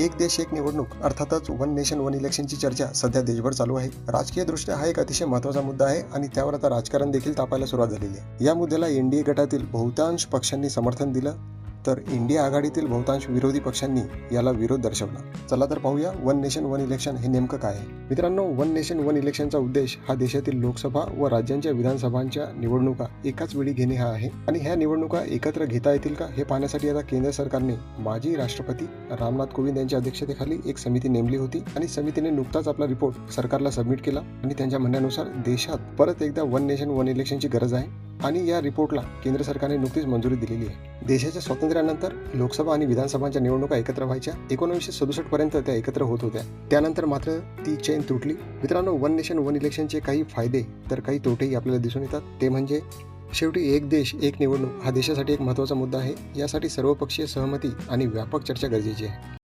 एक देश एक निवडणूक अर्थातच वन नेशन वन इलेक्शनची चर्चा सध्या देशभर चालू आहे. राजकीय दृष्ट्या हा एक अतिशय महत्त्वाचा मुद्दा आहे आणि त्यावर आता राजकारण देखील तापायला सुरुवात झालेली आहे. या मुद्द्याला एनडीए गटातील बहुतांश पक्षांनी समर्थन दिलं. तर इंडिया आघाडीतील बहुतांश विरोधी पक्षांनी याला विरोध दर्शवला. चला तर पाहूया वन नेशन वन इलेक्शन हे नेमकं काय आहे. मित्रांनो वन नेशन वन इलेक्शनचा उद्देश हा देशातील लोकसभा व राज्यांच्या विधानसभांच्या निवडणुका एकाच वेळी घेणे हा आहे. आणि ह्या निवडणुका एकत्र घेता येतील का हे पाहण्यासाठी आता केंद्र सरकारने माजी राष्ट्रपती रामनाथ कोविंद यांच्या अध्यक्षतेखाली एक समिती नेमली होती. आणि समितीने नुकताच आपला रिपोर्ट सरकारला सबमिट केला आणि त्यांच्या म्हणण्यानुसार देशात परत एकदा वन नेशन वन इलेक्शनची गरज आहे. आणि या रिपोर्टला केंद्र सरकारने नुकतीच मंजुरी दिलेली आहे. देशाच्या स्वातंत्र्यानंतर लोकसभा आणि विधानसभांच्या निवडणुका एकत्र व्हायच्या. एकोणीसशे सदुसष्ट पर्यंत त्या एकत्र होत होत्या. त्यानंतर मात्र ती चेन तुटली. मित्रांनो वन नेशन वन इलेक्शनचे काही फायदे तर काही तोटेही आपल्याला दिसून येतात. ते म्हणजे शेवटी एक देश एक निवडणूक हा देशासाठी एक महत्त्वाचा मुद्दा आहे. यासाठी सर्वपक्षीय सहमती आणि व्यापक चर्चा गरजेची आहे.